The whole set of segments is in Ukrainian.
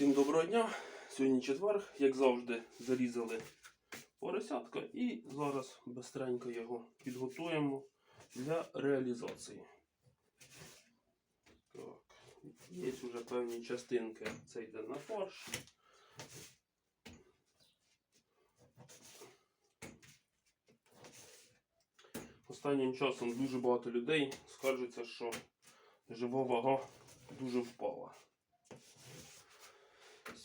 Всім доброго дня. Сьогодні четвер, як завжди, зарізали поросятка і зараз бистренько його підготуємо для реалізації. Так, є вже певні частинки. Це йде на фарш. Останнім часом дуже багато людей скаржиться, що жива вага дуже впала.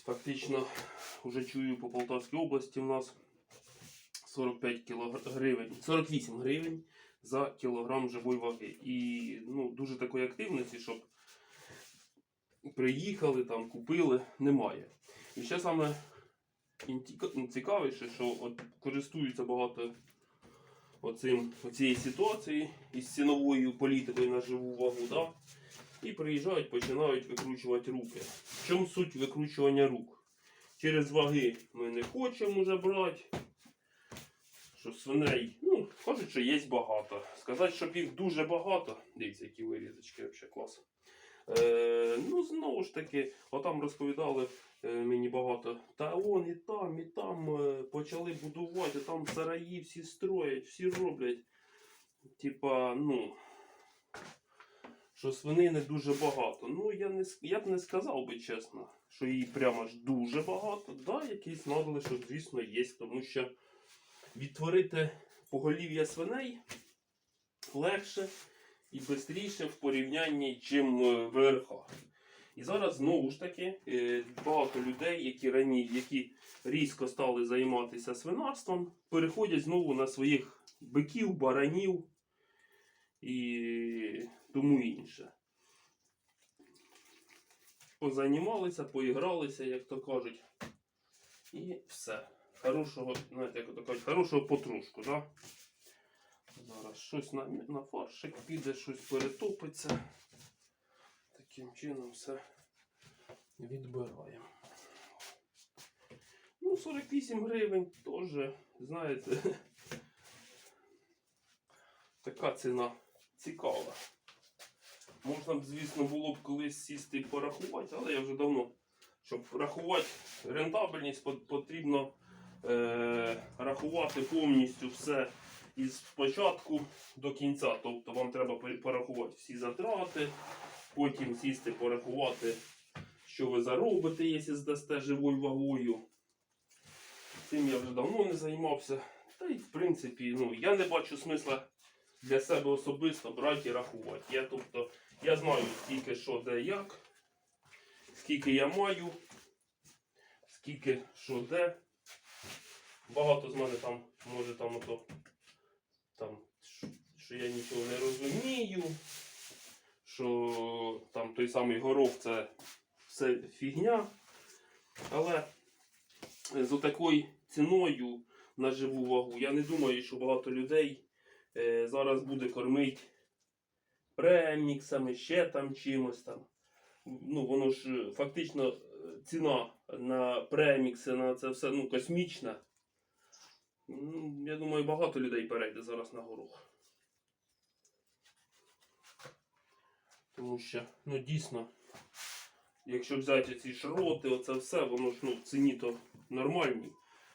Фактично, вже чую по Полтавській області в нас 45 кілогр... гривень, 48 гривень за кілограм живої ваги. І ну, дуже такої активності, щоб приїхали, там, купили, немає. І ще саме цікавіше, що от користуються багато оцим, оцією ситуацією із ціновою політикою на живу вагу. Да? І приїжджають, починають викручувати руки. В чому суть викручування рук? Через ваги ми не хочемо вже брати. Що свиней, ну, кажуть, що є багато. Сказати, щоб їх дуже багато. Дивіться, які вирізочки взагалі клас. Е, ну, знову ж таки, отам розповідали е, мені багато. Та он і там, і там е, почали будувати, там сараї всі строять, всі роблять. Типа, ну що свинини дуже багато. Ну, я не я б не сказав би чесно, що її прямо ж дуже багато. Да, якийсь надлишок, звісно, є, тому що відтворити поголів'я свиней легше і швидше в порівнянні, чим е, ВРХ. І зараз знову ж таки е, багато людей, які рані, які різко стали займатися свинарством, переходять знову на своїх биків, баранів і тому інше. Позанімалися, поігралися, як то кажуть. І все. Хорошого, знаєте, як то кажуть, хорошого потрушку, да? Зараз щось на, на фаршик піде, щось перетопиться. Таким чином все відбираємо. Ну, 48 гривень теж, знаєте, така ціна цікава. Можна б, звісно, було б колись сісти і порахувати, але я вже давно, щоб рахувати рентабельність, потрібно е, рахувати повністю все із початку до кінця. Тобто вам треба порахувати всі затрати, потім сісти порахувати, що ви заробите, якщо здасте живою вагою. Цим я вже давно не займався. Та й в принципі, ну, я не бачу смисла для себе особисто брати і рахувати. Я, тобто, я знаю, скільки що, де, як, скільки я маю, скільки що де. Багато з мене там, може там ото, там, що- я нічого не розумію, що там той самий горох це все фігня. Але з такою ціною на живу вагу, я не думаю, що багато людей зараз буде кормити преміксами, ще там чимось там. Ну, воно ж е, фактично е, ціна на премікси, на це все ну, космічна. Ну, я думаю, багато людей перейде зараз на горох. Тому що, ну дійсно, якщо взяти ці шроти, оце все, воно ж ну, в ціні то нормальні.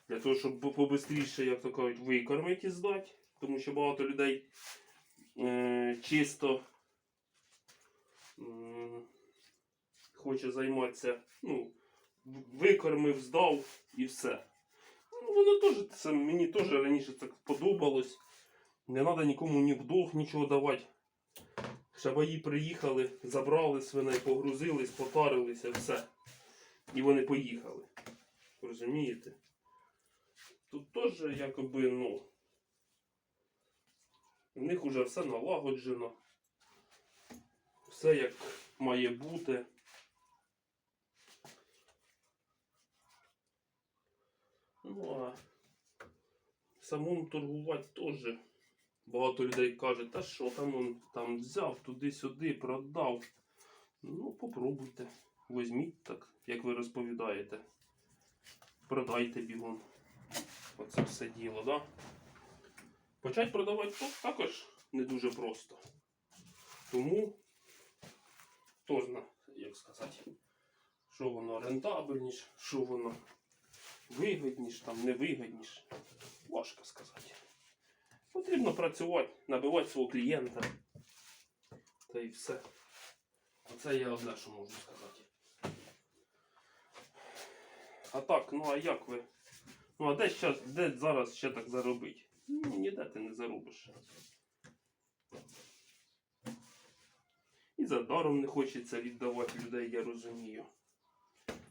Для того, щоб побистріше, як то кажуть, викормити і здати. Тому що багато людей е, чисто м, хоче займатися, ну, викормив, здав і все. Ну, воно теж це мені теж раніше так подобалось. Не треба нікому ні в долг нічого давати. Шабаї приїхали, забрали свиней, погрузились, потарилися, все. І вони поїхали. Розумієте? Тут теж якоби, ну. У них уже все налагоджено. Все як має бути. Ну а самому торгувати теж. Багато людей каже, та що там он там взяв туди-сюди, продав. Ну, попробуйте. Візьміть так, як ви розповідаєте. Продайте бігом. Оце все діло, да? Почати продавати також не дуже просто. Тому, хто зна, як сказати, що воно рентабельніше, що воно вигідніше, там невигідніше. Важко сказати. Потрібно працювати, набивати свого клієнта. Та і все. Оце я одне, що можу сказати. А так, ну а як ви? Ну а де, щас, де зараз ще так заробити? Ну, ніде ти не заробиш. І за даром не хочеться віддавати людей, я розумію.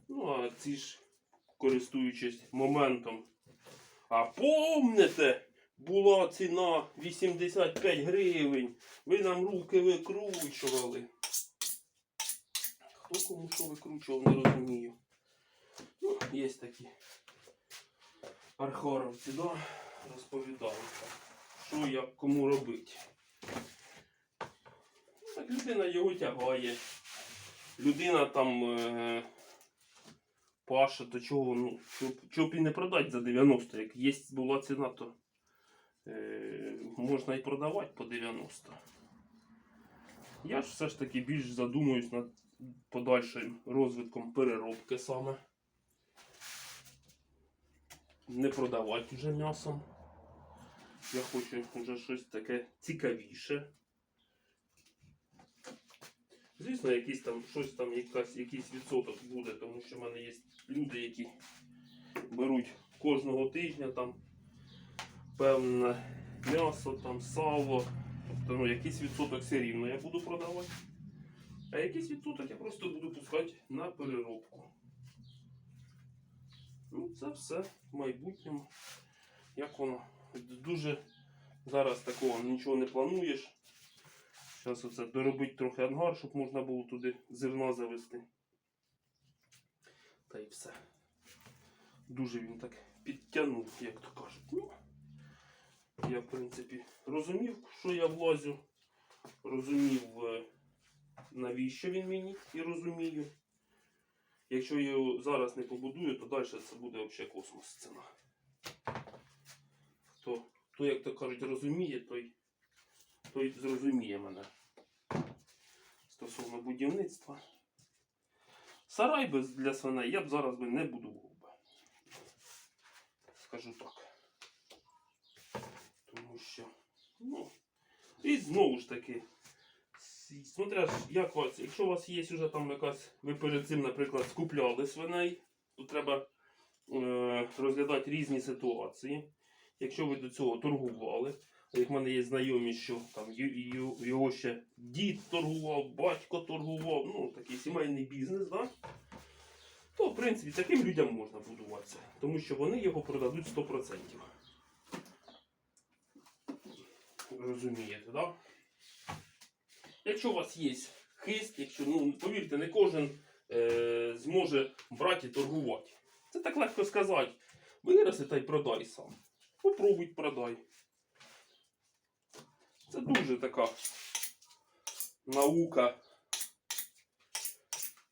Ну, а ці ж, користуючись моментом. А помните, була ціна 85 гривень. Ви нам руки викручували. Хто кому що викручував, не розумію. Ну, є такі архаровці, да? Розповідають, що як кому робити. Так людина його тягає. Людина там е, паша, то чого, ну, щоб, щоб і не продати за 90, як є була ціна, то е, можна і продавати по 90. Я ж все ж таки більш задумуюсь над подальшим розвитком переробки саме. Не продавати вже м'ясом. Я хочу вже щось таке цікавіше. Звісно, якийсь там щось там, якась, якийсь відсоток буде, тому що в мене є люди, які беруть кожного тижня там певне м'ясо, там сало. Тобто ну, якийсь відсоток все рівно я буду продавати. А якийсь відсоток я просто буду пускати на переробку. Ну, це все в майбутньому. Як воно? Дуже зараз такого нічого не плануєш. Зараз оце доробити трохи ангар, щоб можна було туди зерна завести. Та й все. Дуже він так підтягнув, як то кажуть. Ну, я, в принципі, розумів, що я влазю. Розумів, е, навіщо він мені, і розумію. Якщо я його зараз не побудую, то далі це буде взагалі космос ціна. Хто, як то кажуть, розуміє, той, той зрозуміє мене стосовно будівництва. Сарай без для свиней я б зараз би не будував би. Скажу так. Тому що, ну, і знову ж таки, смотря як у вас, якщо у вас є вже там якась, ви перед цим, наприклад, скупляли свиней, то треба е, розглядати різні ситуації. Якщо ви до цього торгували, як в мене є знайомі, що там його ще дід торгував, батько торгував, ну такий сімейний бізнес, да? то в принципі таким людям можна будуватися, тому що вони його продадуть 100%. Розумієте, да? Якщо у вас є хист, якщо, ну, повірте, не кожен е, зможе брати торгувати. Це так легко сказати. Вираси та й продай сам. Попробуй продай. Це дуже така наука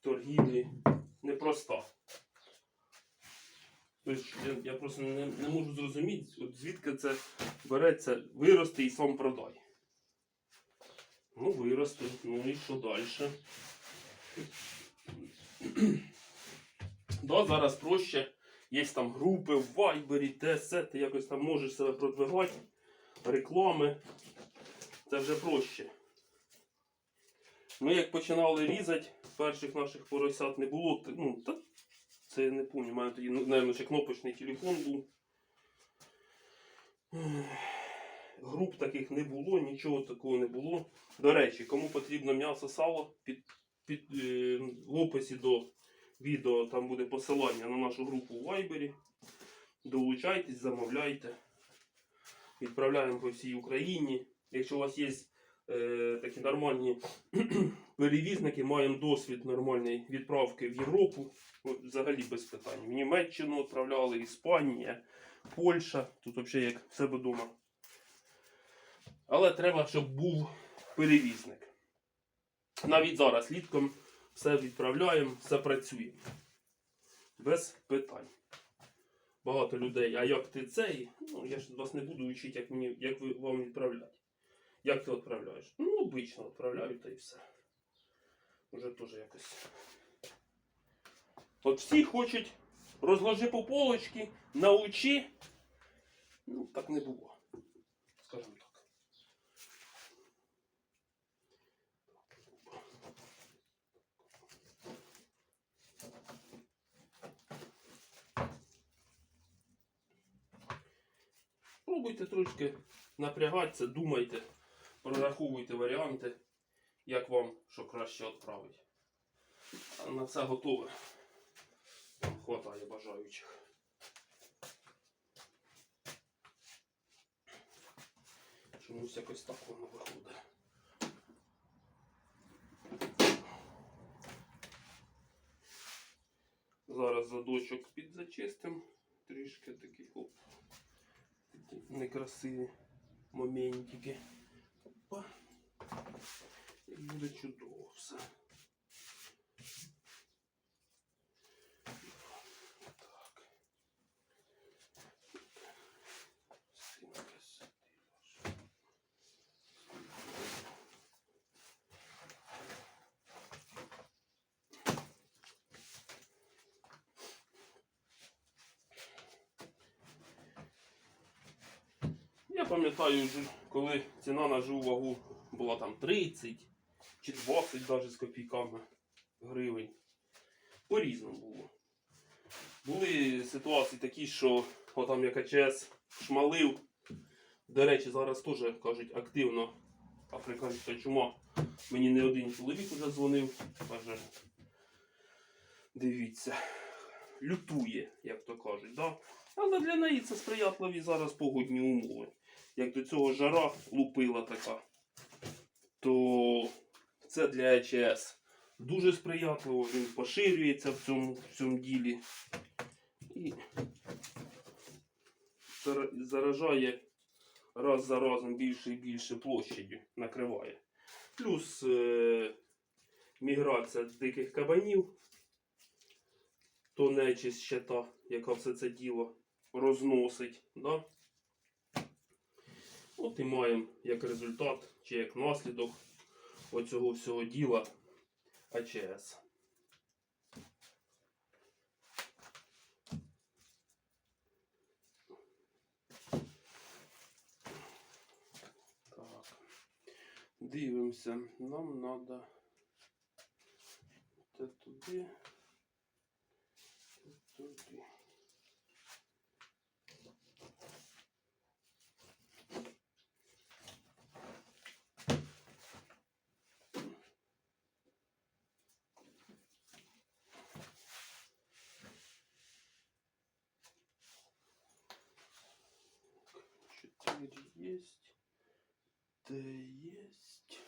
торгівлі непроста. Тобто я, я просто не, не можу зрозуміти, от звідки це береться вирости і сам продай. Ну, вирости, ну і що далі? да, зараз проще. Є там групи в Вайбері, те, се, ти якось там можеш себе продвигати, реклами. Це вже проще. Ми як починали різати, перших наших поросят не було. Ну, та, це я не пам'ятаю, тоді, ну, напевно, ще кнопочний телефон був. Груп таких не було, нічого такого не було. До речі, кому потрібно м'ясо сало, під, під, е, в описі до відео там буде посилання на нашу групу у Вайбері. Долучайтесь, замовляйте. Відправляємо по всій Україні. Якщо у вас є е, такі нормальні перевізники, маємо досвід нормальної відправки в Європу, взагалі без питань. В Німеччину відправляли, Іспанія, Польща, тут взагалі як в себе вдома. Але треба, щоб був перевізник. Навіть зараз літком все відправляємо, все працює. Без питань. Багато людей, а як ти цей? Ну, я ж вас не буду вчити, як, мені, як ви, вам відправляти. Як ти відправляєш? Ну, обично відправляю та і все. Уже теж якось От всі хочуть розложи по полочки, научи. Ну, так не було. Скажімо так. Пробуйте трошки напрягатися, думайте, прораховуйте варіанти, як вам що краще відправити. На все готове. Хватає бажаючих. Чомусь якось так воно виходить. Зараз задочок підзачистим. Трішки такий оп. Некрасиві моментики. Опа. І буде чудово все. Так. Стінка сидить. Я пам'ятаю, коли ціна на живу вагу була там 30 чи 20 навіть з копійками гривень. По-різному було. Були ситуації такі, що отам як АЧС шмалив. До речі, зараз теж кажуть активно африканська чума. Мені не один чоловік вже дзвонив. Каже, дивіться, лютує, як то кажуть. Да? Але для неї це сприятливі зараз погодні умови. Як до цього жара лупила така, то це для ЕЧС дуже сприятливо, він поширюється в цьому, в цьому ділі і заражає раз за разом більше і більше площадю накриває. Плюс е- міграція диких кабанів, то нечисть ще та, яка все це діло розносить. Да? От і маємо як результат чи як наслідок оцього всього діла АЧС. Так. Дивимося. Нам треба те туди. те туди. Четыре есть. Есть.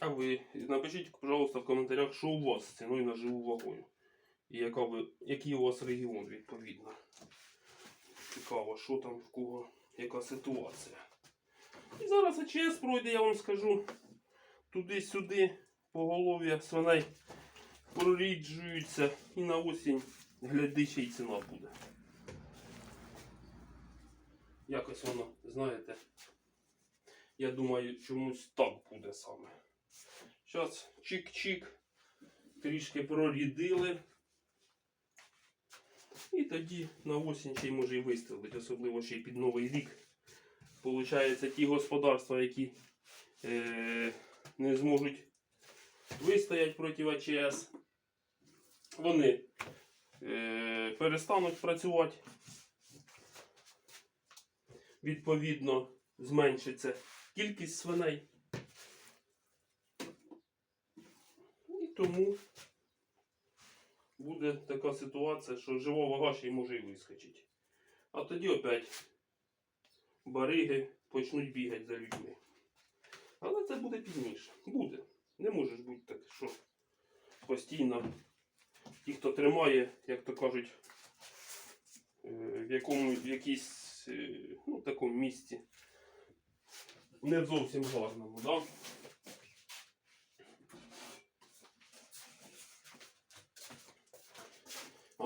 А ви напишіть, пожалуйста, в коментарях, що у вас з ціною на живу вагою. І яка який у вас регіон відповідно. Цікаво, що там в кого, яка ситуація. І зараз АЧС пройде, я вам скажу. Туди-сюди поголов'я свиней проріджуються і на осінь глядича і ціна буде. Якось воно, знаєте, я думаю, чомусь так буде саме. Зараз чик-чик, трішки прорідили. І тоді на осінь ще й може і вистрілить, особливо ще й під Новий рік. Получається, ті господарства, які е, не зможуть вистояти проти АЧС, вони е, перестануть працювати. Відповідно, зменшиться кількість свиней. І тому буде така ситуація, що жива вага ще й може і вискочити. А тоді опять бариги почнуть бігати за людьми. Але це буде пізніше. Буде. Не може ж бути так, що постійно ті, хто тримає, як то кажуть, е, в якому в якійсь е, ну, такому місці не зовсім гарному, да?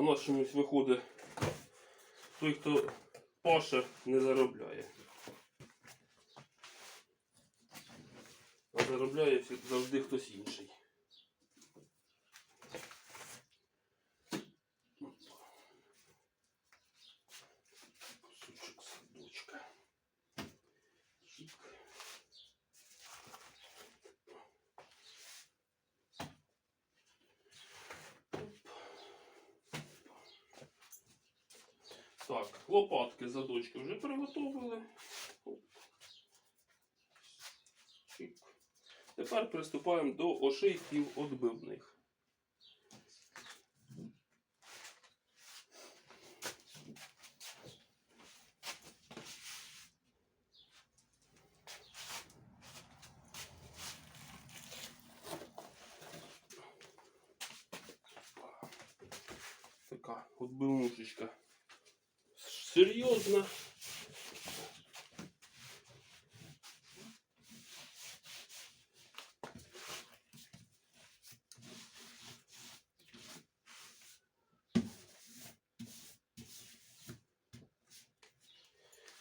у нас чомусь виходить, той, хто паше, не заробляє. А заробляє завжди хтось інший. Так, лопатки задочки вже приготовили. Тепер приступаємо до ошейків отбивних.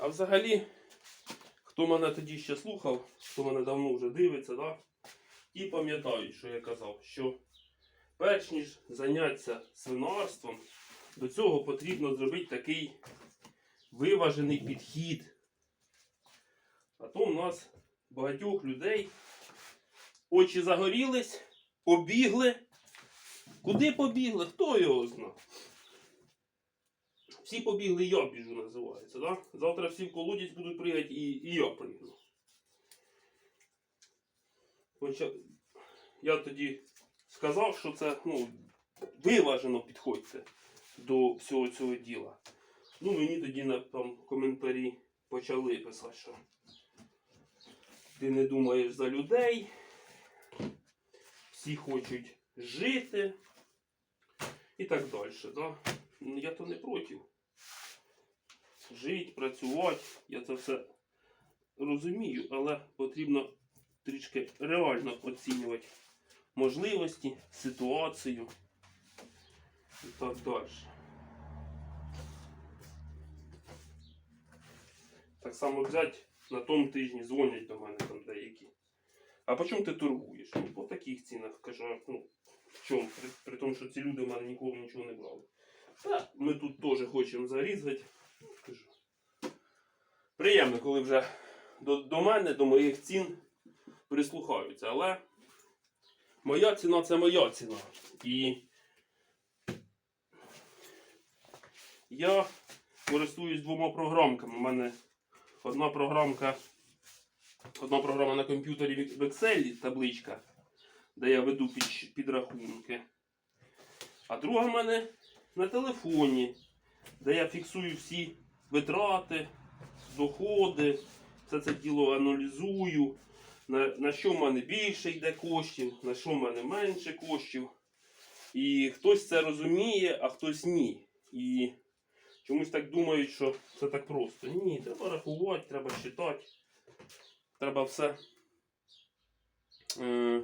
А взагалі, хто мене тоді ще слухав, хто мене давно вже дивиться, да? ті пам'ятають, що я казав, що перш ніж зайнятися свинарством, до цього потрібно зробити такий виважений підхід. А то в нас багатьох людей очі загорілись, побігли. Куди побігли? Хто його знає? Всі побігли, я біжу, називається. Да? Завтра всі в колодязь будуть пригати і, і я пригну. Хоча я тоді сказав, що це ну, виважено підходьте до всього цього діла. Ну, мені тоді на там коментарі почали писати, що ти не думаєш за людей, всі хочуть жити і так далі. Да? Ну, Я то не проти. Жити, працювати, я це все розумію, але потрібно трішки реально оцінювати можливості, ситуацію і так далі. Так само взять на тому тижні дзвонять до мене там деякі. А по чому ти торгуєш? Ну, по таких цінах кажу, ну, в чому? При, при тому, що ці люди в мене ніколи нічого не брали. Та ми тут теж хочемо зарізати. Приємно, коли вже до, до мене, до моїх цін прислухаються. Але моя ціна це моя ціна. І я користуюсь двома програмками. У мене одна програмка, одна програма на комп'ютері в Excel, табличка, де я веду під, підрахунки. А друга в мене на телефоні, де я фіксую всі витрати, доходи, все це діло аналізую, на, на що в мене більше йде коштів, на що в мене менше коштів. І хтось це розуміє, а хтось ні. І чомусь так думають, що це так просто. Ні, треба рахувати, треба читати. Треба все е,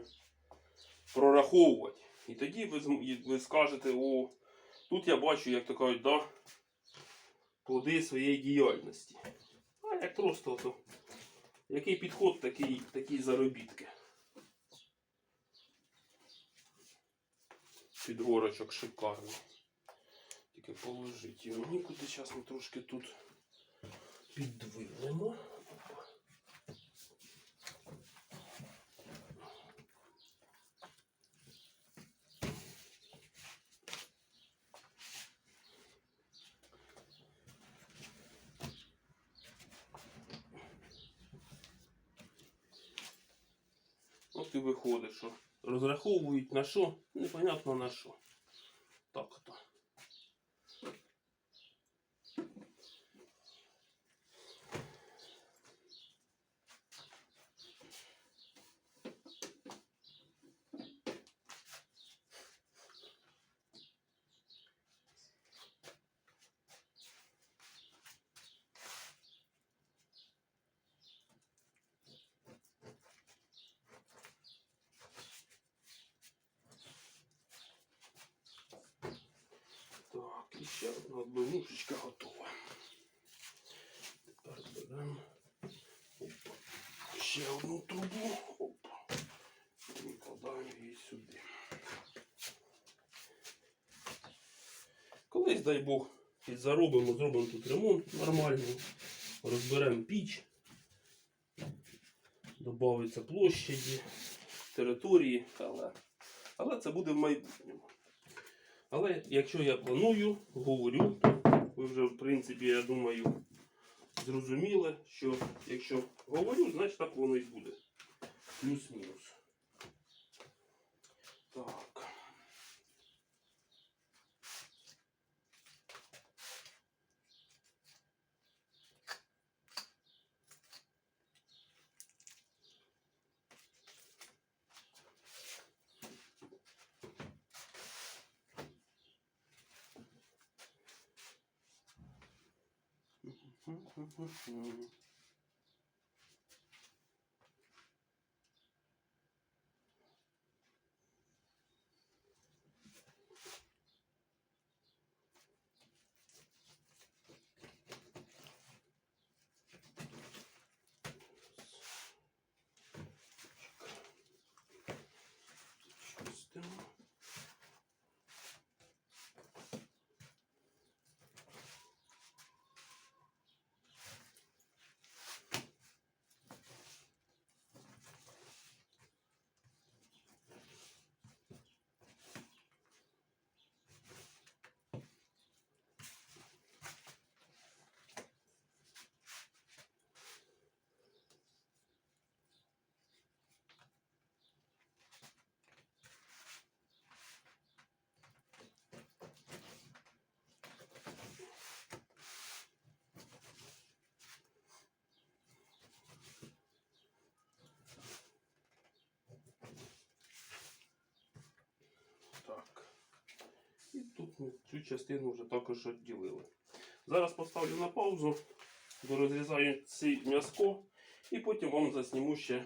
прораховувати. І тоді ви, ви скажете, о, тут я бачу, як то кажуть, да, плоди своєї діяльності. А як просто то, який підход, такий, такі заробітки. Підгорочок шикарний. Тільки положить його нікуди. Зараз ми трошки тут піддвинемо. Виходить, що розраховують на що, непонятно на що. Так ото. Ще одна отбивнушечка готова. Тепер беремо ще одну трубу. Опа. І викладаємо її сюди. Колись, дай Бог, підзаробимо, зробимо тут ремонт нормальний, розберемо піч, додається площаді, території, але, але це буде в майбутньому. Але якщо я планую, говорю, ви вже, в принципі, я думаю, зрозуміли, що якщо говорю, значить так воно і буде. Плюс-мінус. Так. 嗯。Тут цю частину вже також відділили. Зараз поставлю на паузу, розрізаю ці м'язко і потім вам засніму ще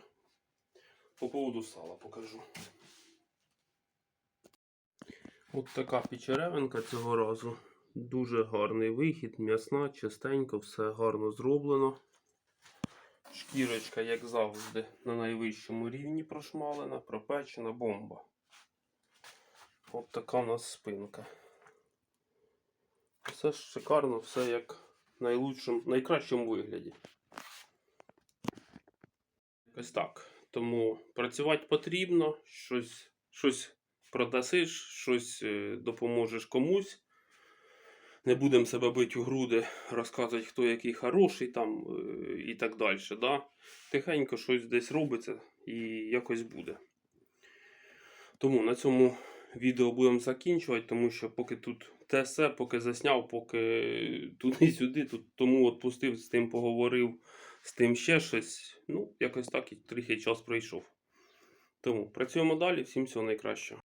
по поводу сала покажу. От така печеревинка цього разу. Дуже гарний вихід, м'ясна, чистенько, все гарно зроблено. Шкірочка, як завжди, на найвищому рівні прошмалена, пропечена бомба. От така у нас спинка. Все ж шикарно, все як в найлучшому, найкращому вигляді. Ось так. Тому працювати потрібно, щось, щось продасиш, щось е, допоможеш комусь. Не будемо себе бити у груди, розказувати, хто який хороший там е, і так далі. Да? Тихенько щось десь робиться і якось буде. Тому на цьому відео будемо закінчувати, тому що поки тут те все, поки засняв, поки туди-сюди, тут тому відпустив, з тим поговорив, з тим ще щось. Ну, якось так і трохи час пройшов. Тому працюємо далі. Всім всього найкращого.